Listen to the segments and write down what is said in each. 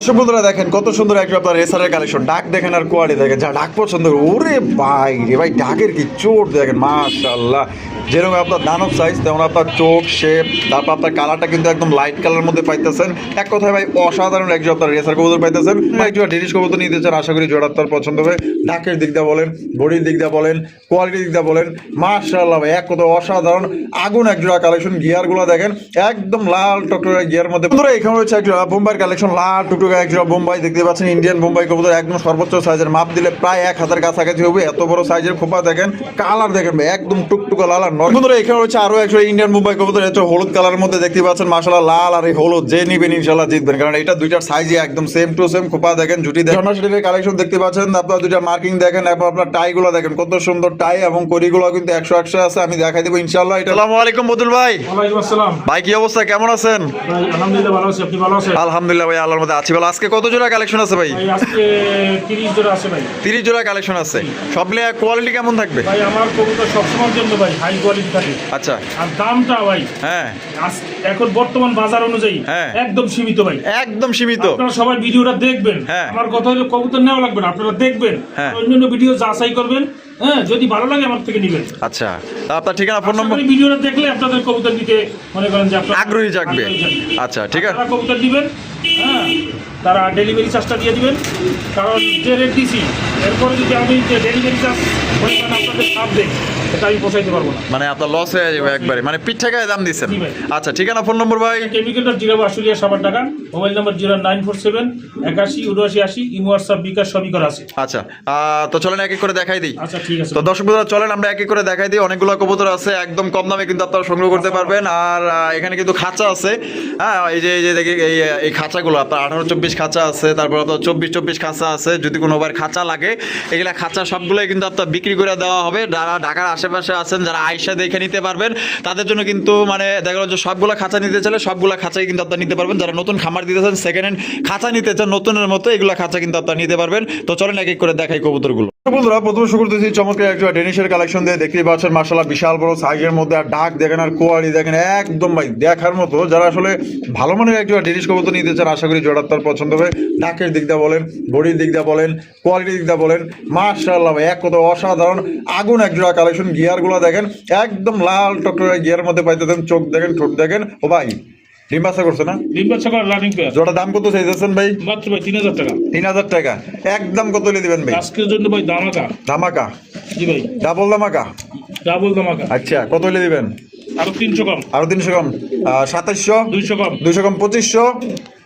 বন্ধুরা দেখেন কত সুন্দর একটা আপনার রেসারের কালেকশন ডাক দেখেন আর কোয়ালি দেখেন। যা ডাক পছন্দ ওরে ভাই রে ভাই ডাকের কি চোট দেখেন মাশাল্লাহ যেরকম আপনার দানব সাইজ তেমন আপনার চোখ শেপ তারপর আপনার কালারটা কিন্তু একদম লাইট কালার মধ্যে পাইতেছেন। এক কথায় ভাই অসাধারণ একজন আপনার রেসার কবুতর পাইতেছেন। একজন ডেনিশ কবুতর নিতে চান আশা করি জোড়া আপনার পছন্দ হবে। ডাকের দিক দিয়ে বলেন বডির দিক দিয়ে বলেন কোয়ালিটির দিক দিয়ে বলেন মাশাল্লাহ ভাই এক কথা অসাধারণ। আগুন এক জোড়া কালেকশন গিয়ারগুলো দেখেন একদম লাল টকটকা গিয়ার মধ্যে। বন্ধুরা এখানে হচ্ছে একটা বোম্বাইয়ের কালেকশন লাল টুকটুকা এক জোড়া বোম্বাই দেখতে পাচ্ছেন ইন্ডিয়ান বোম্বাই কবুতর একদম সর্বোচ্চ সাইজের মাপ দিলে প্রায় এক হাজার কাছাকাছি হবে। এত বড় সাইজের খোপা দেখেন কালার দেখেন ভাই একদম টুকটুকা লাল আর নর। বন্ধুরা এখানে হচ্ছে আরও একশো ইন্ডিয়ান বোম্বাই কবুতর হচ্ছে হলুদ কালারের মধ্যে দেখতে পাচ্ছেন মাসালা লাল আর এই হলুদ যে নিবেন ইনশাল্লাহ জিতবেন। কারণ এটা দুইটার সাইজই একদম সেম টু সেম খোপা দেখেন জুটি দেখেন। সরাসরি কালেকশন দেখতে পাচ্ছেন আপনার দুইটা মার্কিং দেখেন এবং আপনার টাই গুলো দেখেন কত সুন্দর টাই এবং কড়িগুলো কিন্তু একশো একশো আছে আমি দেখাই দেবো ইনশাল্লাহ এটা আসসালামু আলাইকুম বদুল ভাই। ভাই কি অবস্থা? কেমন আছেন? আলহামদুলিল্লাহ ভালো আছি আপনি ভালো আছেন? আলহামদুলিল্লাহ ভাই আল্লাহর মধ্যে আছি ভালো আজকে কত জোড়া কালেকশন আছে ভাই? আজকে তিরিশ জোড়া আছে ভাই। তিরিশ জোড়া কালেকশন আছে। সব মিলে কোয়ালিটি কেমন থাকবে? ভাই আমার কবুতর সবসময়ের জন্য ভাই হাই কোয়ালিটি থাকে। আচ্ছা। আর দামটা ভাই হ্যাঁ। এখন বর্তমান বাজার অনুযায়ী হ্যাঁ। একদম সীমিত ভাই। একদম সীমিত। আপনারা সবাই ভিডিওটা দেখবেন। হ্যাঁ। আমার কথা হলো কবুতর নেওয়া লাগবে না আপনারা দেখবেন। হ্যাঁ। অন্যান্য ভিডিও যাচাই করবেন। হ্যাঁ যদি ভালো লাগে আমার থেকে নেবেন। আচ্ছা আপনার ঠিকানা ফোন নম্বর? ভিডিওটা দেখলে আপনাদের কবুতর নিতে মনে করেন যে আপনারা আগ্রহী জাগবে। আচ্ছা ঠিক আছে। কবুতর দিবেন হ্যাঁ তারা ডেলিভারি চার্জটা দিয়ে দিবেন। কারণ যে রেট দিছি এরপরে যদি আমি যে ডেলিভারি চার্জ পরিমাণ আপনাদের সাপ দেই এটা আমি পোষাইতে পারব না। মানে আপনার লস হয়ে যাবে একবারে। মানে পিঠ ঠেকায় দাম দিচ্ছেন। আচ্ছা ঠিকানা ফোন নম্বর ভাই? কেমিক্যালটা জিরো আশুলিয়া সাবার টাকা mobile number zero nine four seven একাশি উনআশি আশি ইমো হোয়াটসঅ্যাপ বিকাশ সবই করা আছে। আচ্ছা তো চলেন এক এক করে দেখাই দিই। আচ্ছা তো দর্শক বন্ধুরা চলেন আমরা এক এক করে দেখাই দিই। অনেকগুলো কবুতর আছে একদম কম দামে কিন্তু আপনারা সংগ্রহ করতে পারবেন। আর এখানে কিন্তু খাঁচা আছে। হ্যাঁ এই যে এই যে দেখি এই এই খাঁচাগুলো আপনার আঠারো চব্বিশ খাঁচা আছে তারপর আপনার চব্বিশ চব্বিশ খাঁচা আছে যদি কোনো খাঁচা লাগে এগুলা খাঁচা সবগুলোই কিন্তু আপনার বিক্রি করে দেওয়া হবে। যারা ঢাকার আশেপাশে আছেন যারা আয়সা দেখে নিতে পারবেন তাদের জন্য কিন্তু মানে দেখা গেলো যে সবগুলো খাঁচা নিতে চাইলে সবগুলো খাঁচাই কিন্তু আপনার নিতে পারবেন। যারা নতুন খামার দিতে চান সেকেন্ড হ্যান্ড খাঁচা নিতে চান নতুনের মতো এগুলো খাঁচা কিন্তু আপনার নিতে পারবেন। তো চলেন এক এক করে দেখাই কবুতরগুলো। বন্ধুরা প্রথমে শুরু করতেছি চমৎকার একটা ডেনিশের কালেকশন দিয়ে দেখতেই পাচ্ছেন মার্শাল্লাহ বিশাল বড় সাইজের মধ্যে। আর ডাক দেখেন, আর কোয়ালি দেখেন, একদম ভাই, দেখার মতো। যারা আসলে ভালো মানের একটা ডেনিশ কবুতর নিতে চান, আশা করি জোড়ার তার পছন্দ হবে। ডাকের দিক দিয়ে বলেন, বডির দিক দিয়ে বলেন কোয়ালিটির দিক দিয়ে বলেন মার্শাল্লাহ ভাই, এক কথা অসাধারণ, আগুন এক জোড়া কালেকশন গিয়ারগুলো দেখেন, একদম লাল টকটকা গিয়ার মধ্যে পাইতেছেন, চোখ দেখেন, ঠোঁট দেখেন। ও ভাই ডিম বাচ্চা করছে না? ডিম বাচ্চা করা রানিং পেয়ার জোড়া দাম কত চাইতেছেন ভাই? মাত্র ভাই তিন হাজার টাকা। তিন হাজার টাকা। একদম কত দিবেন ভাই? আজকের জন্য ভাই দামাকা। ধামাকা জি ভাই। ডাবল ধামাকা ডাবল দামাকা। আচ্ছা কত দিবেন? আরও তিনশো কম। আরও তিনশো কম। সাতাশশো? দুইশো কম। দুইশো কম পঁচিশশো?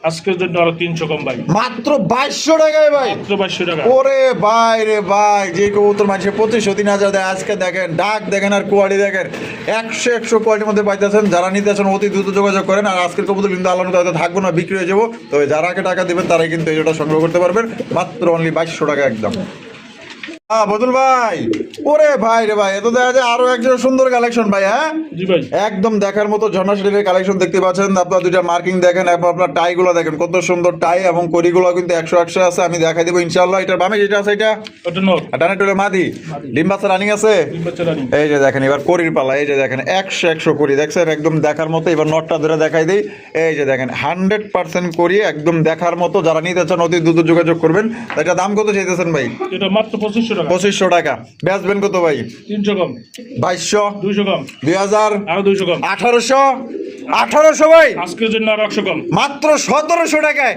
আজকের জন্য আরও তিনশো কম ভাই। মাত্র বাইশশো টাকায় ভাই। মাত্র বাইশশো টাকা। ওরে ভাই রে ভাই যে কবুতর মানুষে পঁচিশশো তিন হাজার দেয়। আজকে দেখেন ডাক দেখেন আর কোয়ালিটি দেখেন। একশো একশো কোয়ালিটির মধ্যে পাইতেছেন। যারা নিতে আছেন অতি দ্রুত যোগাযোগ করেন। আর আজকের কবুতর কিন্তু হয়তো থাকব না বিক্রি হয়ে যাব। তবে যারা আগে টাকা দেবেন তারাই কিন্তু এটা সংগ্রহ করতে পারবেন। মাত্র অনলি বাইশশো টাকা একদম। হ্যাঁ বদুল ভাই। ওরে ভাই রে ভাই এত দেখা যায় আরও একজন সুন্দর কালেকশন ভাই হ্যাঁ? একদম দেখার মতো ঝর্ণা শরীরের কালেকশন দেখতে পাচ্ছেন। আপনার দুইটা মার্কিং দেখেন এবং আপনার টাইগুলো দেখেন। কত সুন্দর টাই এবং কড়িগুলো কিন্তু একশো একশো আছে আমি দেখাই দেবো ইনশাল্লাহ এটার বামে যেটা আছে এটা? ওটা নর। আর ডানে টুলে মাদি। ডিম বাচ্চা রানিং আছে? এই যে দেখেন এবার করির পালা এই যে দেখেন একশো একশো করি দেখছেন একদম দেখার মতো এবার নটটা ধরে দেখাই দিই। এই যে দেখেন হান্ড্রেড পার্সেন্ট করি একদম দেখার মতো। যারা নিতে চান অতি দ্রুত যোগাযোগ করবেন। এটা দাম কত চাইতেছেন ভাই? এটা মাত্র পঁচিশশো পঁচিশশো টাকা। বেচবেন কত ভাই? তিনশো কম। বাইশশো। দুইশো কম। দুই হাজার আরও দুইশো কম। আঠারোশো। আঠারোশো ভাই? আজকের জন্য আরও একশো কম। মাত্র সতেরোশো টাকায়।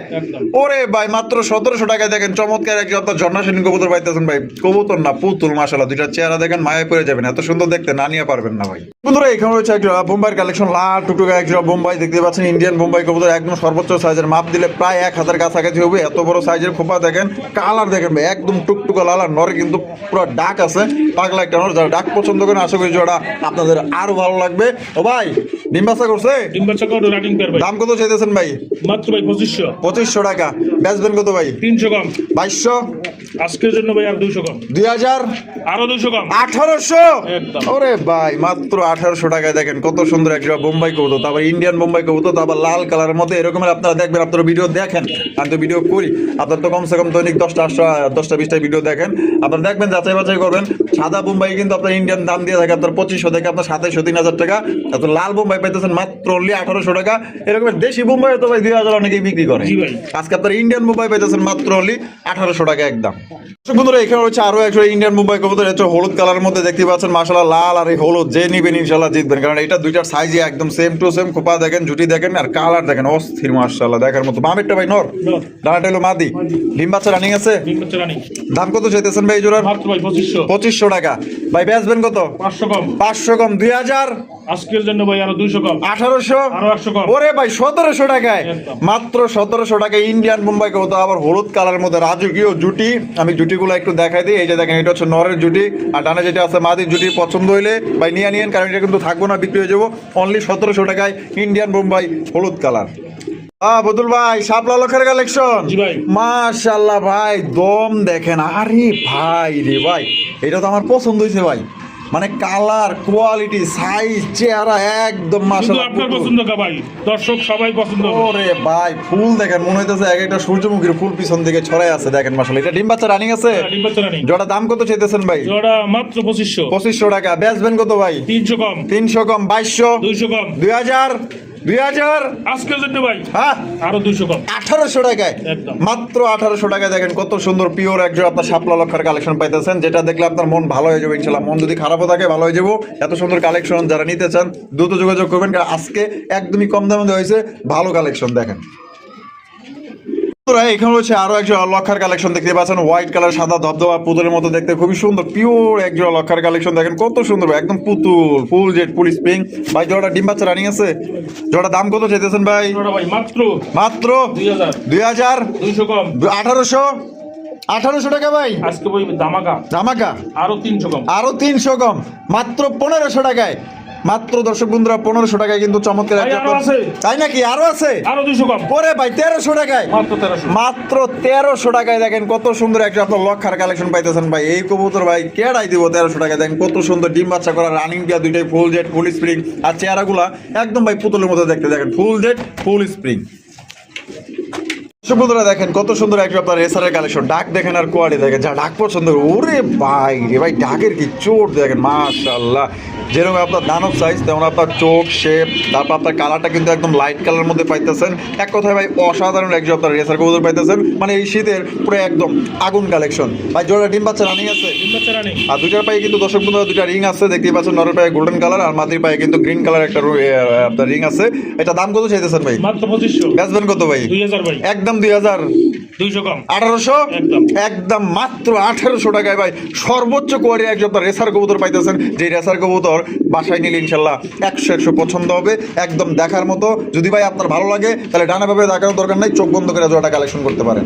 ওরে ভাই মাত্র সতেরোশো টাকায় দেখেন চমৎকার একজন আপনার ঝর্ণা সেন কবুতর পাইতেছেন ভাই। কবুতর না পুতুল মাসালা দুইটা চেহারা দেখেন মায়া পড়ে যাবেন। এত সুন্দর দেখতে না নিয়ে পারবেন না ভাই। বন্ধুরা এখানে রয়েছে একটা বোম্বাইয়ের কালেকশন লাল টুকটুকা একটা বোম্বাই দেখতে পাচ্ছেন ইন্ডিয়ান বোম্বাই কবুতর একদম সর্বোচ্চ সাইজের মাপ দিলে প্রায় এক হাজার কাছাকাছি হবে। এত বড় সাইজের খোপা দেখেন কালার দেখেন ভাই একদম টুকটুকা লাল আর নর কিন্তু পুরো ডাক আছে। পাগলা একটা মানুষ যারা ডাক পছন্দ করেন আশা করি জোড়া আপনাদের আরও ভালো লাগবে। ও ভাই ডিম বাচ্চা করছে? ডিম বাচ্চা করে রানিং পেয়ার ভাই। দাম কত চাইতেছেন ভাই? মাত্র ভাই পঁচিশশো। পঁচিশশো টাকা। বেচবেন কত ভাই? তিনশো কম বাইশশো? আজকের জন্য ভাই আর দুইশো কম। দুই হাজার? আরও দুইশো কম। আঠারোশো। ওরে ভাই মাত্র আঠারোশো টাকায় দেখেন কত সুন্দর একটা বোম্বাই কবুতর তারপর ইন্ডিয়ান বোম্বাই কবুতর তারপর লাল কালারের এরকমের আপনারা দেখবেন আপনারা ভিডিও দেখেন। আমি তো ভিডিও করি। আপনার তো কমসে কম দৈনিক দশটা আটটা দশটা বিশটা ভিডিও দেখেন। আপনারা দেখবেন যাচাই বাছাই করবেন। সাদা বোম্বাই কিন্তু আপনার ইন্ডিয়ান দাম দিয়ে থাকে আপনার পঁচিশশো থেকে আপনার সাতাইশশো তিন হাজার টাকা। আপনার লাল বোম্বাই পাইতেছেন মাত্র অনলি আঠারোশো টাকা। এরকমের দেশি বোম্বাই তো ভাই দুই হাজার অনেকেই বিক্রি করে। আজকে আপনার ইন্ডিয়ান মুম্বাই পাইতেছেন মাত্র অনলি আঠারোশো টাকা একদম। বন্ধুরা এখানে আরও একশো ইন্ডিয়ান মুম্বাই কবুতর হচ্ছে হলুদ কালারের মধ্যে দেখতে পাচ্ছেন। মাসালা লাল আর এই হলুদ যে নিবেন ইনশাল্লাহ জিতবেন। কারণ এটা দুইটার সাইজে একদম সেম টু সেম খোপা দেখেন জুটি দেখেন আর কালার দেখেন অস্থির মাসাল্লাহ দেখার মতো। বামেরটা ভাই নর। ডানাটা হলো মাদি। ডিম বাচ্চা রানিং আছে? দাম কত চাইতেছেন ভাই জোড়ার? পঁচিশশো। পঁচিশশো টাকা। ভাই বেচবেন কত? পাঁচশো কম। পাঁচশো কম দুই হাজার? আজকের জন্য ভাই আরও দুইশো কম। আঠারোশো? আরও একশো কম। ওরে ভাই সতেরোশো টাকায়। মাত্র সতেরোশো টাকায় ইন্ডিয়ান মুম্বাই কবুতর আবার হলুদ কালারের মধ্যে রাজকীয় জুটি। আমি জুটিগুলো একটু দেখাই দিই। এই যে দেখেন এটা হচ্ছে নরের জুটি। আর ডানে যেটা আছে মাদির জুটি পছন্দ হইলে ভাই নিয়ে নিয়েন কারণ এটা কিন্তু থাকব না বিক্রি হয়ে যাব। অনলি সতেরোশো টাকায় ইন্ডিয়ান বোম্বাই হলুদ কালার। বদুল ভাই লক্ষের কালেকশন। মাশাল্লাহ ভাই দম দেখেন। আরে ভাই রে ভাই এটা তো আমার পছন্দ হয়েছে ভাই। মানে কালার কোয়ালিটি সাইজ চেহারা একদম শুধু মাশাল্লাহ আপনার পছন্দ কা ভাই? দর্শক সবাই পছন্দ ওরে ভাই ফুল দেখেন মনে হইতেছে এক একটা সূর্যমুখীর ফুল পিছন দিকে ছড়াই আছে দেখেন মাসাল এটা ডিম বাচ্চা রানিং আছে? ডিম বাচ্চা রানিং জোড়া দাম কত চাইতেছেন ভাই? জোড়া মাত্র পঁচিশশো। পঁচিশশো টাকা। বেচবেন কত ভাই? তিনশো কম। তিনশো কম বাইশশো। দুইশো কম। দুই হাজার। দুই হাজার? আজকের জন্য ভাই। হ্যাঁ। আরও দুইশো কম আঠারোশো টাকায়? মাত্র আঠারোশো টাকায় দেখেন কত সুন্দর পিওর একজন আপনার শাপলা লক্ষার কালেকশন পাইতেছেন যেটা দেখলে আপনার মন ভালো হয়ে যাবে ইনশাল্লাহ। মন যদি খারাপও থাকে ভালো হয়ে যাব। এত সুন্দর কালেকশন যারা নিতে চান দ্রুত যোগাযোগ করবেন কারণ আজকে একদমই কম দামে হয়েছে। ভালো কালেকশন দেখেন। বন্ধুরা, এখানে হচ্ছে আরও একজন লক্ষার কালেকশন দেখতে পাচ্ছেন। হোয়াইট কালার সাদা ধবধবা পুতুলের মতো দেখতে খুবই সুন্দর পিওর একজন লক্ষার কালেকশন দেখেন কত সুন্দর একদম পুতুল ফুল জেট স্প্রিং ভাই জোড়া ডিম বাচ্চা রানিং আছে? জোড়া দাম কত চাইতেছেন ভাই? মাত্র মাত্র দুই হাজার। আঠারোশো? আঠারোশো টাকা ভাই? আজকে আরও তিনশো কম। আরও তিনশো কম মাত্র পনেরোশো টাকায়। মাত্র দর্শক বন্ধুরা পনেরোশো টাকায় কিন্তু চমৎকার। তাই নাকি? আরও আছে? আরও দুশো কম। পরে ভাই তেরোশো টাকায়? মাত্র তেরোশো। মাত্র তেরোশো টাকায় দেখেন কত সুন্দর একটা আপনার লক্ষার কালেকশন পাইতেছেন ভাই। এই কবুতর ভাই কেডাই দিব তেরোশো টাকায়? দেখেন কত সুন্দর ডিম বাচ্চা করা রানিং দিয়া দুইটাই ফুল জেট ফুল স্প্রিং আর চেহারাগুলা একদম ভাই পুতুলের মতো দেখতে। দেখেন ফুল জেট ফুল স্প্রিং বন্ধুরা দেখেন কত সুন্দর একটা আপনার রেসারের কালেকশন ডাক দেখেন আর কোয়ালিটি দেখেন যা ডাক পছন্দ ওরে ভাই রে ভাই ডাকের কি চোট দেখেন মাশাল্লাহ যেরকম আপনার দানব সাইজ তেমন আপনার চোখ শেপ তারপর আপনার কালারটা কিন্তু একদম লাইট কালার মধ্যে পাইতেছেন। এক কথায় ভাই অসাধারণ একজন আপনার রেসার কবুতর পাইতেছেন। মানে এই শীতের পুরো একদম আগুন কালেকশন ভাই জোড়া ডিম বাচ্চা রানিং আছে? আর দুইটার পায়ে কিন্তু দর্শক বন্ধুরা দুইটা রিং আছে দেখতেই পাচ্ছেন নরের পায়ে গোল্ডেন কালার আর মাটির পায়ে কিন্তু গ্রিন কালার একটা আপনার রিং আছে। এটা দাম কত চাইতেছেন ভাই? মাত্র পঁচিশশো। বেচবেন কত ভাই। একদম দুই হাজার দুইশো কম। আঠারোশো? একদম। একদম মাত্র আঠারোশো টাকায় ভাই সর্বোচ্চ কোয়ারি একজন আপনার রেসার কবুতর পাইতেছেন যে রেসার কবুতর বাসায় নিলে ইনশাল্লাহ একশো একশো পছন্দ হবে একদম দেখার মতো। যদি ভাই আপনার ভালো লাগে তাহলে ডানা ভাবে দেখানোর দরকার নাই চোখ বন্ধ করে জোড়াটা কালেকশন করতে পারেন।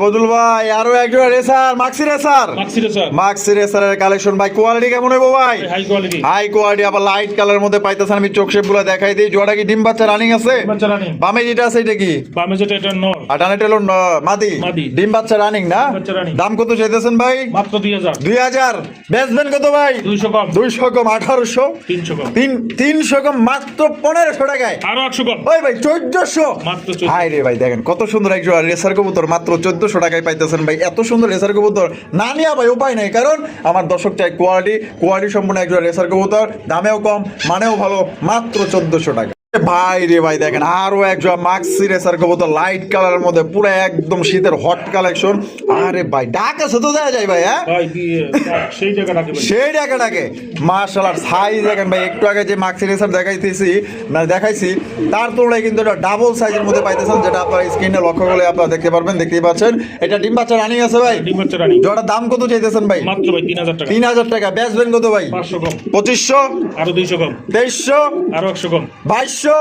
বদুল ভাই আরও একজন রেসার মাক্সি রেসার। মাক্সি রেসারের কালেকশন ভাই কোয়ালিটি কেমন হইব ভাই? হাই কোয়ালিটি হাই কোয়ালিটি আবার লাইট কালারের মধ্যে পাইতেছেন আমি চোখ শেপগুলো দেখাই দিই। জোড়া কি ডিম বাচ্চা রানিং আছে? বামে যেটা আছে এটা কি? বামে যেটা এটা নর। আর ডানে টেলো মাদি। মাদি। ডিম বাচ্চা রানিং না? ডিম বাচ্চা running। দাম কত চাইতেছেন ভাই? মাত্র বেচবেন কত ভাই? কম। দুইশো কম আঠারোশো। তিনশো কম। মাত্র পনেরোশো টাকায়। আরও একশো কম। ওই ভাই চোদ্দশো। মাত্র 1400 হাই রে ভাই দেখেন কত সুন্দর একজন রেসার কবুতর মাত্র চোদ্দশো টাকায় পাইতেছেন ভাই। এত সুন্দর রেসার কবুতর। না নেওয়া ভাই, উপায় নাই, কারণ আমার দর্শক চাই কোয়ালিটি কোয়ালিটি সম্পূর্ণ একজন রেসার কবুতর, দামেও কম, মানেও ভালো, মাত্র চোদ্দশো টাকা। ভাই রে ভাই দেখেন আরও একজন মাক্সি রেসার কবুতর লাইট কালারের মধ্যে পুরো একদম শীতের হট কালেকশন আরে ভাই ডাক আছে তো দেওয়া যায় ভাই হ্যাঁ? সেই সেই টাকাটাকে মার্শাল সাইজ দেখেন ভাই একটু আগে যে মাক্সি রেসার দেখাইতেছি মানে দেখাইছি তার তুলনায় কিন্তু এটা ডাবল সাইজের মধ্যে পাইতেছেন যেটা আপনার স্ক্রিনে লক্ষ্য করলে আপনারা দেখতে পারবেন দেখতেই পাচ্ছেন। এটা ডিম বাচ্চা রানিং আছে ভাই? ডিম বাচ্চা রানি জোড়া দাম কত চাইতেছেন ভাই? মাত্র ভাই তিন হাজার টাকা। তিন হাজার টাকা। বেচবেন কত ভাই? পাঁচশো কম। পঁচিশশো? আরও দুইশো কম। তেইশশো? আরও একশো কম। বাইশশো? বাইশশো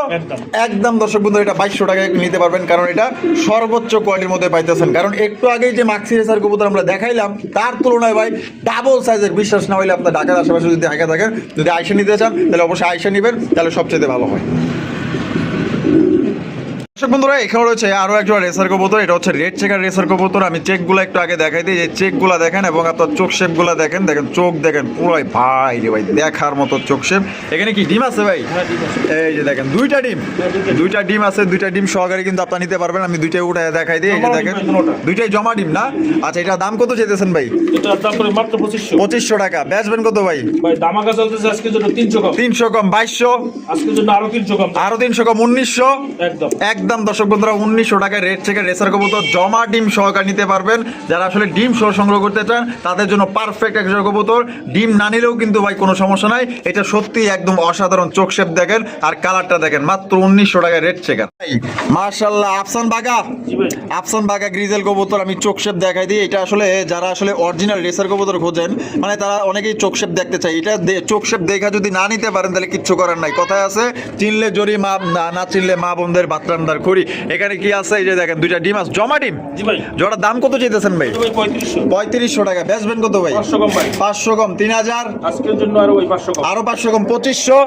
একদম। দর্শক বন্ধু এটা বাইশশো টাকায় নিতে পারবেন কারণ এটা সর্বোচ্চ কোয়ালিটির মধ্যে পাইতেছেন। কারণ একটু আগেই যে মাক্সি রেসার কবুতর আমরা দেখাইলাম তার তুলনায় ভাই ডাবল সাইজের বিশ্বাস না হইলে আপনার ঢাকার আশেপাশে যদি আগে থাকেন যদি আইসা নিতে চান তাহলে অবশ্যই আইসা নেবেন তাহলে সবচেয়ে ভালো হয়। দর্শক বন্ধুরা এখানে রয়েছে আরও একজন রেসার কবুতর এটা হচ্ছে রেড চেকার রেসার কবুতর। আমি চেকগুলো একটু আগে দেখাই দিই এই চেকগুলো দেখেন এবং আপনার চোখ শেপগুলো দেখেন দেখেন চোখ দেখেন পুরাই ভাই রে ভাই দেখার মতো চোখ শেপ এখানে কি ডিম আছে ভাই? হ্যাঁ এই যে দেখেন দুইটা ডিম। দুইটা ডিম। আছে। দুইটা ডিম সহকারে কিন্তু আপনারা নিতে পারবেন। আমি দুইটাই উঠে দেখাই দিই এই যে দেখেন দুইটাই জমা ডিম না? আচ্ছা এটা দাম কত চেয়েছেন ভাই? পঁচিশশো। টাকা। বেচবেন কত ভাই? তিনশো কম। বাইশশো। আরও তিনশো কম। আরও তিনশো কম উনিশশো। একদম। একদম দর্শক বন্ধুরা উনিশশো টাকায় রেড থেকে রেসার কবুতর জমা ডিম সহকারে নিতে পারবেন। যারা আসলে ডিম সহ সংগ্রহ করতে চান তাদের জন্য পারফেক্ট একজন কবুতর। ডিম না নিলেও কিন্তু ভাই কোনো সমস্যা নাই। এটা সত্যি একদম অসাধারণ চোখ শেপ দেখেন আর কালারটা দেখেন মাত্র উনিশশো টাকায় রেড চেকার মার্শাল্লাহ আফসান বাগা আফসান বাগা গ্রিজেল কবুতর আমি চোখ শেপ দেখাই দিই। এটা আসলে যারা আসলে অরিজিনাল রেসার কবুতর খোঁজেন মানে তারা অনেকেই চোখ শেপ দেখতে চায়। এটা চোখ শেপ দেখা যদি না নিতে পারেন তাহলে কিচ্ছু করার নাই। কথায় আছে চিনলে জরি মা না না চিনলে মা বোনদের বাতরান্দার খড়ি এখানে কি আছে? এই যে দেখেন দুইটা ডিম আছে। জমা ডিম? জি জোড়ার দাম কত চেয়েছেন ভাই? পঁয়ত্রিশশো। টাকা। বেচবেন কত ভাই? পাঁচশো কম তিন হাজার? আজকের জন্য আরও ওই পাঁচশো কম। আরও পাঁচশো কম। পঁচিশশো?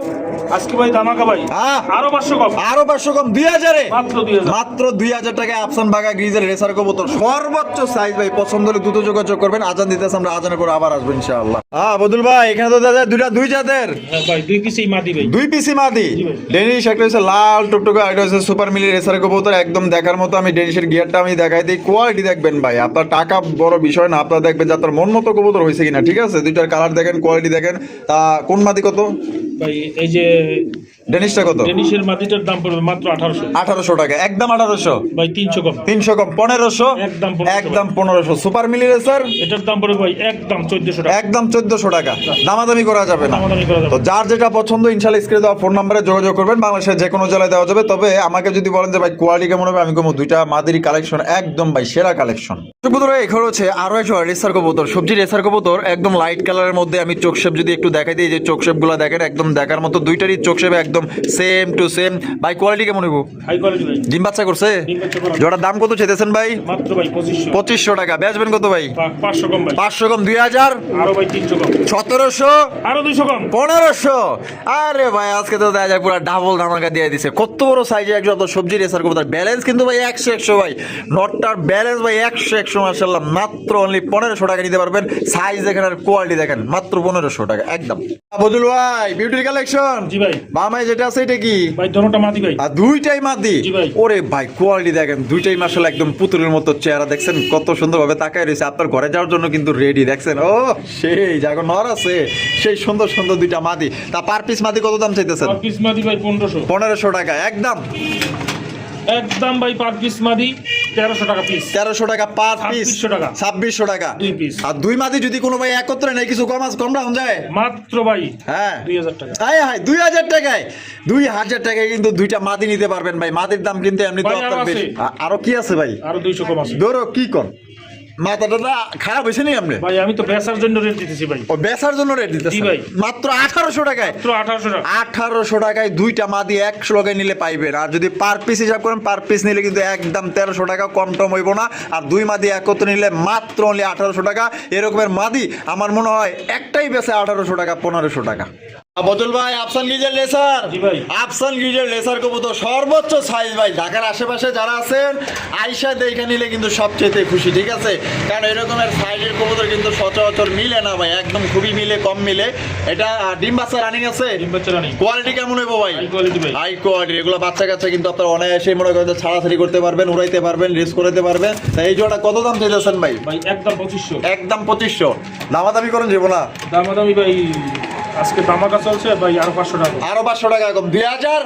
আজকে ভাই দামাকা ভাই। আরও পাঁচশো কম। আরও পাঁচশো কম। দুই হাজারে? মাত্র দুই হাজার। মাত্র দুই হাজার টাকায় আফসান বাগা গ্রিজের রেসার কবুতর। সর্বোচ্চ সাইজ ভাই পছন্দ হলে দ্রুত যোগাযোগ করবেন। আজান দিতেছে আমরা আজানের আবার আসব ইনশাআল্লাহ। হ্যাঁ বদুল ভাই এখানে তো দাদা দুইটা দুই জাতের। হ্যাঁ দুই পিসেই মাদি ভাই। দুই পিসি মাদি। ডেনিশ একটা হচ্ছে লাল টুকটুকে আর একটা হচ্ছে সুপার মিলি রেসার কবুতর একদম দেখার মতো আমি ডেনিশের গিয়ারটা আমি দেখাই দিই। কোয়ালিটি দেখবেন ভাই। আপনার টাকা বড় বিষয় না। আপনার দেখবেন যে আপনার মন মতো কবুতর হয়েছে কিনা। ঠিক আছে? দুইটার কালার দেখেন কোয়ালিটি দেখেন। তা কোন মাদি কত? ভাই, এই যে ডেনিশটা কত? ডেনিশের মাদিটার দাম পড়বে মাত্র আঠারোশো। আঠারোশো টাকা। একদম ভাই কম। কম। সুপার মিলি রেসার এটার দাম পড়বে ভাই একদম চোদ্দশো টাকা। একদম চোদ্দশো টাকা। দামাদামি করা যাবে না। দামাদামি করা যাবে তো যার যেটা পছন্দ স্ক্রিনে দেওয়া ফোন নাম্বারে যোগাযোগ করবেন। বাংলাদেশের যে কোনো জেলায় দেওয়া যাবে। তবে আমাকে যদি বলেন যে ভাই কোয়ালিটি কেমন হবে? আমি কমো। দুইটা মাদিরি কালেকশন একদম ভাই সেরা কালেকশন। কবুতর এখানে হচ্ছে আরও একটা রেসার কবুতর। সবজি রেসার কবুতর একদম লাইট কালারের মধ্যে আমি চোখ শেপ যদি একটু দেখাই দিই যে চোখ দেখেন একদম দেখার মতো দুইটারই চোখ শেপ একদম সেম টু সেম ভাই কোয়ালিটি কেমন হইব? হাই কোয়ালিটি ভাই। ডিম বাচ্চা করছে। জোড়ার দাম কত চেতেছেন ভাই? পঁচিশশো। টাকা। বেচবেন কত ভাই? পাঁচশো কম দুই হাজার। সতেরোশো। আরও দুইশো কম। পনেরোশো। আরে ভাই আজকে তো দেখা যায় পুরো ডাবল ধামাকা দিয়ে দিছে। কত বড় সাইজে একশো আপনার সবজি রেসার কবুতর। ব্যালেন্স কিন্তু ভাই একশো একশো ভাই। নটটার ব্যালেন্স ভাই একশো একশো মার্শাল্লাহ মাত্র অনলি পনেরোশো টাকা নিতে পারবেন। সাইজ দেখেন আর কোয়ালিটি দেখেন। মাত্র পনেরোশো টাকা একদম। বদুল ভাই বিউটির কালেকশন জি ভাই। বামাই যেটা আছে এটা কি? ভাই দোনোটা মাদি ভাই। আর দুইটাই মাদি? জি ভাই। ওরে ভাই কোয়ালিটি দেখেন দুইটাই মার্শাল একদম পুতুলের মতো চেহারা দেখছেন? কত সুন্দরভাবে তাকায় রয়েছে। আপনার ঘরে যাওয়ার জন্য কিন্তু রেডি দেখছেন? ও সেই জায়গা নর আছে সেই সুন্দর সুন্দর দুইটা মাদি। তা পার পিস মাদি কত দাম চাইতেছেন? পার পিস মাদি ভাই 1500 1500 টাকা একদম। একদম ভাই পার পিস মাদি তেরোশো টাকা পিস তেরোশো টাকা পার পিস 2600 টাকা। ছাব্বিশশো টাকা। দুই piece। আর দুই মাদি যদি কোনো ভাই একত্রে নেই কিছু কম কম যায়? মাত্র ভাই হ্যাঁ। দুই হাজার টাকা। হাই হাই দুই হাজার টাকায়। দুই হাজার টাকায় কিন্তু দুইটা মাদি নিতে পারবেন ভাই। মাদির দাম কিন্তু এমনি তো আরও কি আছে ভাই? আরও দুইশো কম আছে। ধরো কি কর মাথাটা না খারাপ হয়েছে নি আপনি? ভাই আমি তো বেচার জন্য রেট দিতেছি ভাই। ও বেচার জন্য রেট দিতেছে ভাই। মাত্র আঠারোশো টাকায়? মাত্র আঠারোশো টাকা। আঠারোশো টাকায় দুইটা মাদি একশো টাকায় নিলে পাইবেন। আর যদি পার পিস হিসাব করেন পার পিস নিলে কিন্তু একদম তেরোশো টাকা কম টম হইব না। আর দুই মাদি একত্র নিলে মাত্র অনলি আঠারোশো টাকা। এরকমের মাদি আমার মনে হয় একটাই আঠারোশো টাকা পনেরোশো টাকা। বদল ভাই আফসান গিজের লেসার আফসান গিজের লেসার কবুতর সর্বোচ্চ সাইজ ভাই। ঢাকার আশেপাশে যারা আছেন আইসা দেখে নিলে কিন্তু সবচেয়ে খুশি ঠিক আছে? কারণ এরকমের সাইজের কবুতর কিন্তু সচরাচর মিলে না ভাই একদম খুবই মিলে কম মিলে। এটা ডিম বাচ্চা রানিং আছে? কোয়ালিটি কেমন হইব ভাই? হাই কোয়ালিটি ভাই। হাই কোয়ালিটি এগুলো বাচ্চা কাচ্চা কিন্তু আপনার অনায়াসে মনে করেন ছাড়াছাড়ি করতে পারবেন উড়াইতে পারবেন রেস করাতে পারবেন। এই জোড়া কত দাম চাইতেছেন ভাই? ভাই একদম পঁচিশশো। একদম পঁচিশশো। দামাদামি করেন যাব না দামাদামি ভাই আজকে দামাকা চলছে ভাই আরও পাঁচশো টাকা। আরও পাঁচশো টাকা কম দুই হাজার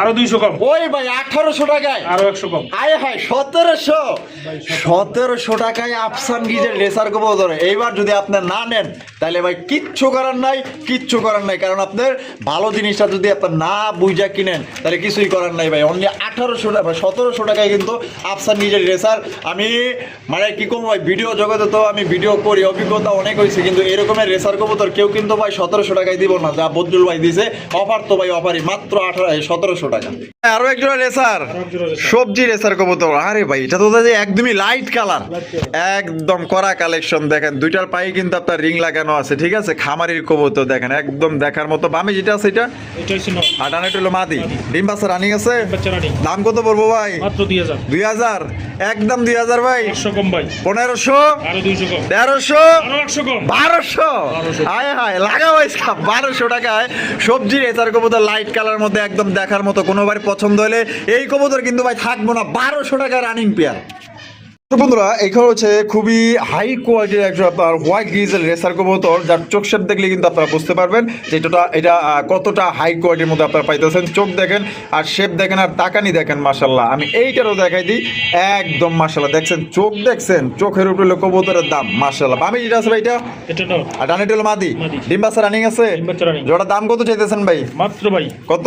আরও দুইশো কম। ওই ভাই আঠারোশো টাকায়। আরও একশো কম। আয় হায় সতেরোশো? সতেরোশো টাকায় আফসান গিজের লেসার কবুতর। এইবার যদি আপনার না নেন তাহলে ভাই কিচ্ছু করার নাই কিচ্ছু করার নাই। কারণ আপনার ভালো জিনিসটা যদি আপনার না বুঝা কিনেন তাহলে কিছুই করার নাই ভাই। অনলি আঠারোশো টাকা সতেরোশো টাকায় কিন্তু আফসান গিজের রেসার আমি মানে কি কম ভাই ভিডিও জগতে তো আমি ভিডিও করি অভিজ্ঞতা অনেক হয়েছে কিন্তু এরকমের রেসার কবুতর কেউ কিন্তু ভাই সতেরোশো টাকায় দিব না। যা বদরুল ভাই দিছে অফার তো ভাই অফারই মাত্র আঠারো সতেরোশো। পনেরোশো টাকা। আরও একজন রেসার। আরও এক জোড়া রেসার। সবজি রেসার কবুতর। আরে ভাই এটা তো যে একদমই লাইট কালার একদম কড়া কালেকশন দেখেন দুইটার পায়ে কিন্তু আপনার রিং লাগানো আছে ঠিক আছে? খামারির কবুতর দেখেন একদম দেখার মতো বামে যেটা আছে এটা হলো মাদি। ডিম রানিং আছে? দাম কত পড়ব ভাই? দুই হাজার। একদম দুই হাজার ভাই। একশো কম ভাই। পনেরোশো? আরও দুইশো কম। তেরোশো? বারোশো? 1200 হায় হায় বারোশো টাকায়। সবজি রেসার কবুতর লাইট কালার মধ্যে একদম দেখার মতো কোনো কোনোবার পছন্দ হলে এই কবুতর কিন্তু ভাই থাকব না বারোশো টাকা রানিং পেয়ার বন্ধুরা এখানে হচ্ছে খুবই হাই কোয়ালিটির একজন আপনার হোয়াইট গ্রিজেল রেসার কবুতর যার চোখ শেপ দেখলে কিন্তু আপনারা বুঝতে পারবেন যে এটা এটা কতটা হাই কোয়ালিটির মধ্যে আপনারা পাইতেছেন। চোখ দেখেন আর শেপ দেখেন আর তাকানি দেখেন মাসাল্লাহ আমি এইটারও দেখাই দিই একদম মাসাল্লাহ দেখছেন চোখ দেখছেন চোখের উপরে কবুতরের দাম মাসাল্লাহ আমি যেটা আছে ভাই এটা? এটা আর ডানেটা হলো মাদি। মাদি। ডিম বাচ্চা রানিং আছে? জোড়া দাম কত চাইতেছেন ভাই? মাত্র ভাই। কত?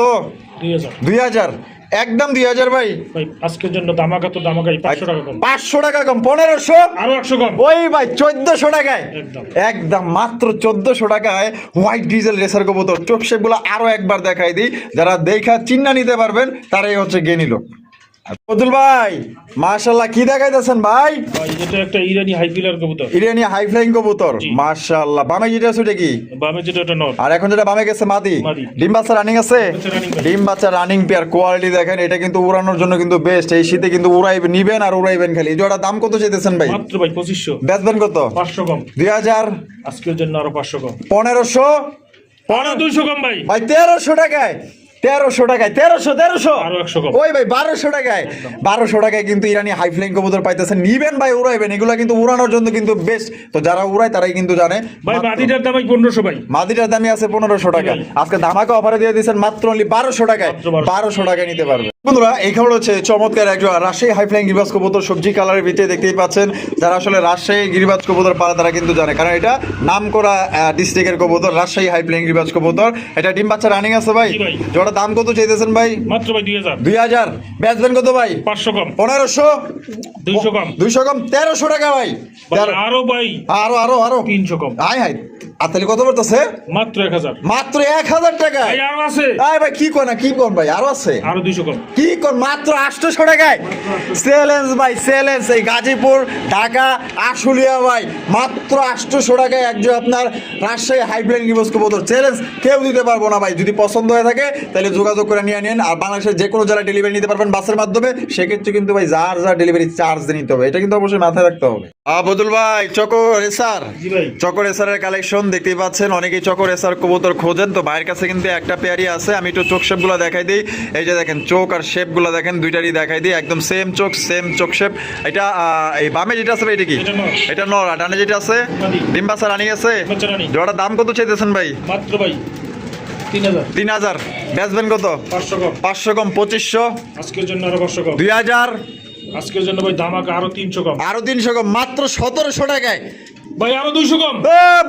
দুই হাজার। একদম দুই হাজার ভাই। ভাই আজকের জন্য দামাকা তো দামাকাই পাঁচশো টাকা কম। পাঁচশো টাকা কম পনেরোশো? আরও একশো কম। ওই ভাই চোদ্দশো টাকায়। একদম। একদম মাত্র চোদ্দশো টাকায় হোয়াইট ডিজেল রেসার কবুতর। চোখ সেগুলো আরও একবার দেখাই দিই। যারা দেখা চিন্না নিতে পারবেন তারাই হচ্ছে গেনিল। বদুল ভাই মাশাল্লাহ কি দেখাইতেছেন ভাই? ভাই এটা একটা ইরানি হাই পিলার কবুতর। ইরানি হাই ফ্লাইং কবুতর জি। মাশাল্লাহ বামে যেটা আছে ওটা কি? বামে যেটা ওটা নর আর এখন যেটা বামে গেছে মাদি। ডিম বাচ্চা রানিং আছে। ডিম বাচ্চা রানিং পেয়ার কোয়ালিটি দেখেন এটা কিন্তু উড়ানোর জন্য কিন্তু বেস্ট এই শীতে কিন্তু উড়াইবেন নিবেন আর উড়াইবেন খালি। দাম কত চাইতেছেন ভাই? মাত্র ভাই পঁচিশশো। বেচবেন কত? পাঁচশো কম। দুই হাজার? আজকের জন্য আরও পাঁচশো কম। পনেরোশো? আরও দুইশো কম ভাই। ভাই তেরোশো টাকায়। তেরোশো টাকায় তেরোশো তেরোশো। ওই ভাই বারোশো টাকায়। বারোশো টাকায় কিন্তু ইরানি হাই ফ্লাইং কবুতর পাইতেছে। নিবেন ভাই উড়াইবেন। এগুলো কিন্তু উড়ানোর জন্য কিন্তু বেস্ট তো যারা উড়ায় তারাই কিন্তু জানে। ভাই মাদিটার দাম পনেরোশো ভাই। মাদিটার দামই আছে পনেরোশো টাকা। আজকে ধামাকা অফারে দিয়ে দিয়েছেন মাত্র অনলি বারোশো টাকায়। বারোশো টাকায় নিতে পারবে। বন্ধুরা এই খবর হচ্ছে চমৎকার একজন রাজশাহী হাই ফ্লাইং গিরিবাজ কবুতর সবজি কালারের ভিতরে দেখতেই পাচ্ছেন। যারা আসলে রাজশাহী গিরিবাজ কবুতর পারে তারা কিন্তু জানে। কারণ এটা নাম করা ডিস্ট্রিক্টের কবুতর রাজশাহী হাই ফ্লাইং গিরিবাজ কবুতর। এটা ডিম বাচ্চা রানিং আছে ভাই? জোড়া দাম কত চাইতেছেন ভাই? মাত্র ভাই দুই হাজার। বেচবেন কত ভাই? পাঁচশো কম। পনেরোশো? দুইশো কম। দুইশো কম? তেরোশো টাকা ভাই। আরও ভাই। আরও আরও আরও। তিনশো কম। High high. আর তাহলে কত পড়তেছে? মাত্র এক হাজার। মাত্র এক হাজার টাকা। ভাই আরও আছে। ভাই কি কোন না কি কোন ভাই? আরও আছে। আরও দুইশো কম। কি কোন মাত্র আটশোশো টাকায়? চ্যালেঞ্জ ভাই চ্যালেঞ্জ এই গাজীপুর, ঢাকা, আশুলিয়া ভাই, মাত্র আটশোশো টাকায় একজন আপনার রাজশাহী হাইব্রিড নিবস কবুতর। চ্যালেঞ্জ কেউ দিতে পারব না ভাই, যদি পছন্দ হয়ে থাকে, তাহলে যোগাযোগ করে নিয়ে নিন। আর বাংলাদেশের যে কোনো জেলায় ডেলিভারি নিতে পারবেন বাসের মাধ্যমে। সেক্ষেত্রে কিন্তু ভাই, যার যার ডেলিভারি চার্জ নিতে হবে, এটা কিন্তু অবশ্যই মাথায় রাখতে হবে। বদুল ভাই চকো রেসার জি ভাই। চকর এসারের কালেকশন দেখতেই পাচ্ছেন। অনেকেই চকর এসার কবুতর খোঁজেন। তো ভাইয়ের কাছে কিন্তু একটা পেয়ারই আছে। আমি একটু চোখ শেপগুলো দেখাই দিই। এই যে দেখেন চোখ আর শেপগুলো দেখেন দুইটারই দেখাই দিই। একদম সেম চোখ সেম চোখ শেপ। এটা এই বামে যেটা আছে এটা কি? এটা নর। আর ডানে যেটা আছে? মাদি। ডিম বাচ্চা রানি আছে? জোড়ার দাম কত চাইতেছেন ভাই? মাত্র ভাই তিন হাজার। তিন হাজার। বেচবেন কত? পাঁচশো কম। পাঁচশো কম পঁচিশশো। আজকের জন্য আরও পাঁচশো কম। দুই হাজার। আজকের জন্য ভাই দামাকা আরও তিনশো কম। আরও তিনশো কম মাত্র সতেরোশো টাকায়। ভাই আরও দুইশো কম।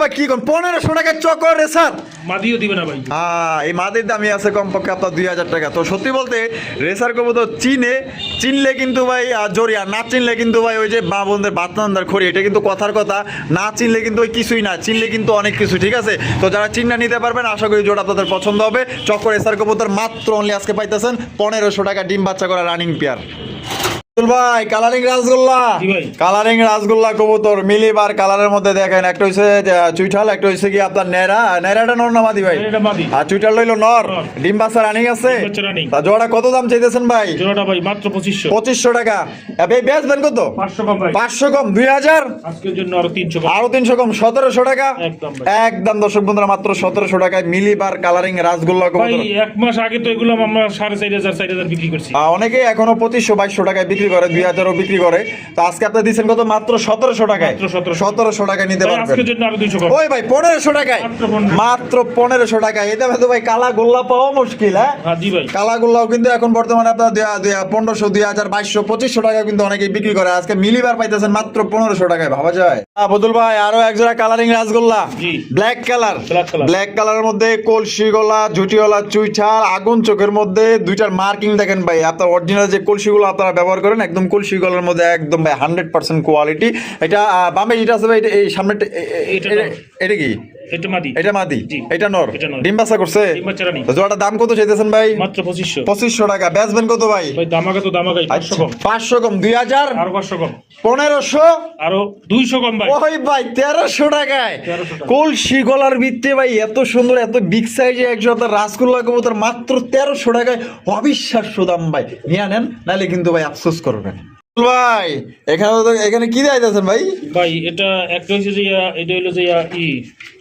বা কি কম? পনেরোশো টাকায় চকর রেসার মাদিও দিবে না ভাই। হ্যাঁ এই মাদের দামই আছে কমপক্ষে আপনার দুই হাজার টাকা। তো সত্যি বলতে রেসার কবুতর চিনে চিনলে কিন্তু ভাই জরিয়া না চিনলে কিন্তু ভাই ওই যে মা বোনদের বাতনান্দার খড়ি এটা কিন্তু কথার কথা। না চিনলে কিন্তু ওই কিছুই না চিনলে কিন্তু অনেক কিছু ঠিক আছে? তো যারা চিন্না নিতে পারবেন আশা করি জোড়া আপনাদের পছন্দ হবে। চক্কর রেসার কবুতর মাত্র অনলি আজকে পাইতেছেন পনেরোশো টাকা ডিম বাচ্চা করা রানিং পেয়ার ভাই কালারিং রাসগোল্লা কালারিং রাসগোল্লা কবুতর মিলিবার কালারের মধ্যে দেখেন একটা হইছে চুইঠাল একটা হইছে কি আপনার নেরা নেরাটা নর না মাদি ভাই? আর চুইটার লইলো নর। নর। ডিম বাচ্চা রানিং আছে। ডিম বাচ্চা running। তা জোড়া কত দাম চাইতেছেন ভাই? জোড়াটা ভাই মাত্র পঁচিশশো। পঁচিশশো টাকা। এই বেচবেন কত? পাঁচশো কম ভাই। কম দুই হাজার? আজকের জন্য আরও তিনশো কম। আরও তিনশো কম সতেরোশো টাকা? একদম দর্শক বন্ধুরা মাত্র সতেরোশো টাকায় মিলিবার কালারিং রাসগোল্লা ভাই কবুতর। এক মাস আগে তো এগুলো আমরা বিক্রি করছি। অনেকেই এখনও পঁচিশশো বাইশশো টাকায় বিক্রি করে দুই হাজারও বিক্রি করে। তো আজকে আপনি দিচ্ছেন কত? মাত্র সতেরোশো টাকায়। সতেরোশো টাকায় নিতে পারবেন। ওই ভাই পনেরোশো টাকায়। মাত্র পনেরোশো। টাকায়। এটা তো ভাই কালা গোল্লা পাওয়া মুশকিল হ্যাঁ? জি ভাই। কালাগুল্লাও কিন্তু এখন বর্তমানে আপনার পনেরোশো দুই হাজার বাইশশো পঁচিশশো টাকা কিন্তু অনেকেই বিক্রি করে। আজকে মিলিবার পাইতেছেন মাত্র পনেরোশো টাকায় ভাবা যায়? বদুল ভাই আরও একজোড়া colouring rasgulla. Black colour. Black কালারের মধ্যে কলসি গলা ঝুটিওয়ালা চুইঠাল আগুন চোখের মধ্যে দুইটার মার্কিং দেখেন ভাই। আপনার অরিজিনাল যে কলসিগুলো আপনারা ব্যবহার করেন একদম কলসি কলার মধ্যে একদম ভাই হান্ড্রেড পার্সেন্ট কোয়ালিটি এটা বামে যেটা আছে ভাই এটা এই সামনেটা এটা কি? এটা মাদি। এটা মাদি। এটা নর। ডিম বাচ্চা করছে। ডিম বাচ্চারা নেই তো জোড়াটার দাম কত চাইতেছেন ভাই? মাত্র পঁচিশশো। পঁচিশশো টাকা। বেচবেন কত ভাই? ভাই দামাকা তো দামাকাই। পাঁচশো কম। পাঁচশো কম। দুই হাজার? আরও কম। পনেরোশো? আরও দুইশো কম ভাই। ওই ভাই তেরোশো টাকায়। 1300 টাকা। কলসি গলার ভিত্তে ভাই এত সুন্দর এত বিগ সাইজে একশো রাসগোল্লা কবুতর মাত্র তেরোশো টাকায়। অবিশ্বাস্য দাম ভাই। নিয়ে নেন নাহলে কিন্তু ভাই আফসোস করবেন। ভাই এখানে এখানে কি দেখাইতেছেন ভাই? ভাই এটা একটা হচ্ছে যে এটা হলো যে ই আহ,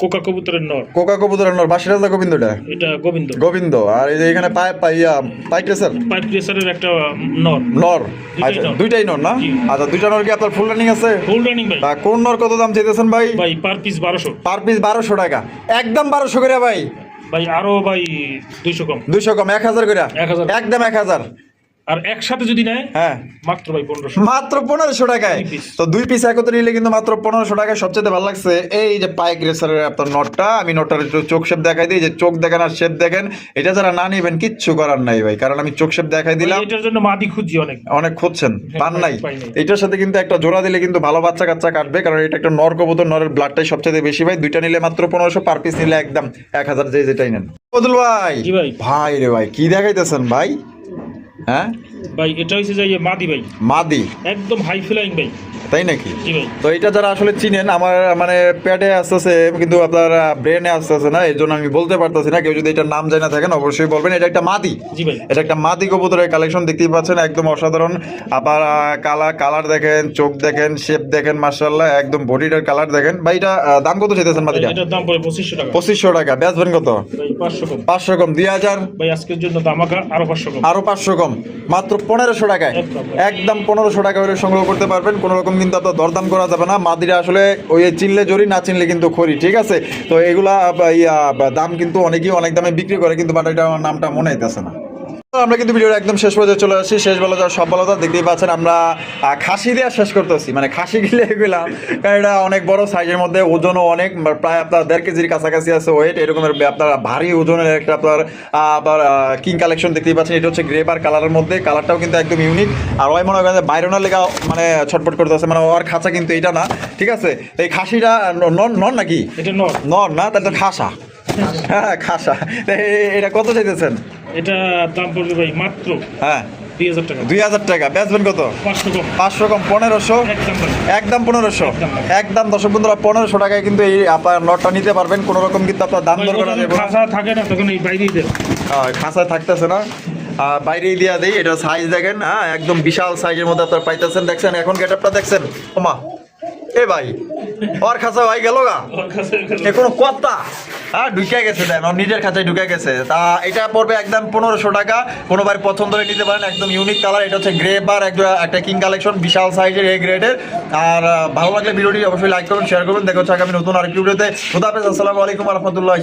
কোকা কবুতরের নর। কোকা কবুতরের নর বাসিরাজা গোবিন্দটা এটা? গোবিন্দ। গোবিন্দ আর এই যে এখানে পাই পাইয়া প্রেসারের একটা নর। নর। দুইটাই আচ্ছা নর। দুইটাই নর না? আচ্ছা দুইটা নর কি আপনার ফুল রানিং আছে? ফুল রানিং ভাই। তা কোন নর কত দাম চাইতেছেন ভাই? ভাই পার পিস বারোশো। পার পিস বারোশো টাকা। একদম বারোশো করে ভাই। ভাই আরও ভাই দুইশো কম। দুইশো কম এক হাজার করে। 1000 একদম এক হাজার। আর একসাথে যদি নেয় হ্যাঁ। মাত্র ভাই পনেরোশো। মাত্র পনেরোশো টাকায়। তো দুই পিস একত্রে নিলে কিন্তু মাত্র পনেরোশো টাকায় সবচেয়ে ভালো লাগছে। এই যে পাইক রেসারের আপনার নটটা আমি নটটার একটু চোখ শেপ দেখাই দিই। যে চোখ দেখেন আর শেপ দেখেন এটা যারা না নিবেন কিচ্ছু করার নাই ভাই। কারণ আমি চোখ শেপ দেখাই দিলাম। এটার জন্য মাদি অনেক। অনেক খুঁজছেন পান নাই। এটার সাথে কিন্তু একটা জোড়া দিলে কিন্তু ভালো বাচ্চা কাচ্চা কাটবে কারণ এটা একটা নর কবুতর নরের ব্লাডটাই সবচেয়ে বেশি ভাই। দুইটা নিলে মাত্র পনেরোশো পার পিস নিলে একদম এক হাজার যে যেটাই নেন। বদুল ভাই। ভাই রে ভাই কি দেখাইতেছেন ভাই? হ্যাঁ? ভাই এটা হচ্ছে যে ইয়ে মাদি ভাই। মাদি। একদম হাই ফ্লাইং ভাই। তাই নাকি? তো এটা যারা আসলে চিনেন আমার মানে প্যাডে আসতেছে কিন্তু আপনার ব্রেনে আসতেছে না এই জন্য আমি বলতে পারতেছি না। কেউ যদি এটার নাম জানা থাকেন অবশ্যই বলবেন। এটা একটা মাদি। এটা একটা মাদি কবুতরের কালেকশন দেখতেই পাচ্ছেন একদম অসাধারণ। আবার কালার কালার দেখেন চোখ দেখেন শেপ দেখেন মার্শাল্লাহ একদম বডিটার কালার দেখেন। ভাই এটা দাম কত চাইতেছেন মাদিটা? এটার দাম পড়ে পঁচিশশো টাকা। পঁচিশশো টাকা। বেচবেন কত? পাঁচশো কম। দুই হাজার? ভাই আজকের জন্য দামাকা আরও পাঁচশো কম। আরও পাঁচশো কম। মাত্র পনেরোশো টাকায়। একদম। একদম পনেরোশো টাকা হলে সংগ্রহ করতে পারবেন। কোনো রকম কিন্তু আপনার দরদাম করা যাবে না। মাদিরা আসলে ওই চিনলে জরি, না চিনলে কিন্তু খড়ি, ঠিক আছে? তো এগুলা দাম কিন্তু অনেকেই অনেক দামে বিক্রি করে, কিন্তু বাট এটা নামটা মনে হইতেছে না। আমরা কিন্তু ভিডিওর একদম শেষ পর্যায়ে চলে আসছি। শেষ বেলা যাওয়ার সব বেলা দেখতেই পাচ্ছেন আমরা খাসি দিয়ে শেষ করতেছি। মানে খাসি গিলে এগুলা কারণ এটা অনেক বড় সাইজের মধ্যে ওজনও অনেক প্রায় আপনার দেড় কেজির কাছাকাছি আছে ওয়েট এরকমের আপনার ভারী ওজনের একটা আপনার আবার কিং কালেকশন দেখতেই পাচ্ছেন। এটা হচ্ছে গ্রে বার কালারের মধ্যে। কালারটাও কিন্তু একদম ইউনিক আর ওই মনে হয় বাইরনের লেগা মানে ছটপট করতেছে। মানে ওর খাঁচা কিন্তু এটা না। ঠিক আছে? এই খাসিটা নন নন নাকি? এটা নন। না? তাহলে তো খাসা। হ্যাঁ খাসা। এটা কত চাইতেছেন? এটা দাম পড়বে ভাই মাত্র হ্যাঁ। দুই হাজার টাকা। দুই হাজার টাকা। বেচবেন কত? পাঁচশো কম। পনেরোশো? একদম পনেরোশো। একদম। দর্শক বন্ধুরা পনেরোশো টাকায় কিন্তু এই আপনার নটটা নিতে পারবেন। কোনো রকম কিন্তু আপনার দাম দর করা যাবে থাকে না তখন এই বাইরেই দেন। খাঁচায় থাকতেছে না। বাইরেই দিয়া দেই। এটা সাইজ দেখেন হ্যাঁ একদম বিশাল সাইজের মধ্যে আপনার পাইতেছেন। দেখছেন এখন গেটআপটা দেখছেন? ওমা এ ভাই ওর খাঁচা ভাই গেল গা। ওর কাছে এ কোনো কথা। হ্যাঁ ঢুকে গেছে দেন, ওর নিজের খাঁচায় ঢুকে গেছে। তা এটা পড়বে একদম পনেরোশো টাকা। কোনো বার পছন্দ হলে নিতে পারেন, একদম ইউনিক কালার এটা হচ্ছে গ্রে বার একটা কিং কালেকশন বিশাল সাইজের এই গ্রেডের আর ভালো লাগলে ভিডিওটি অবশ্যই লাইক করুন শেয়ার করুন। দেখা হচ্ছে আগামী নতুন আরেকটি ভিডিওতে খুদাফেজ আসসালামু আলাইকুম রহমতুল্লাহ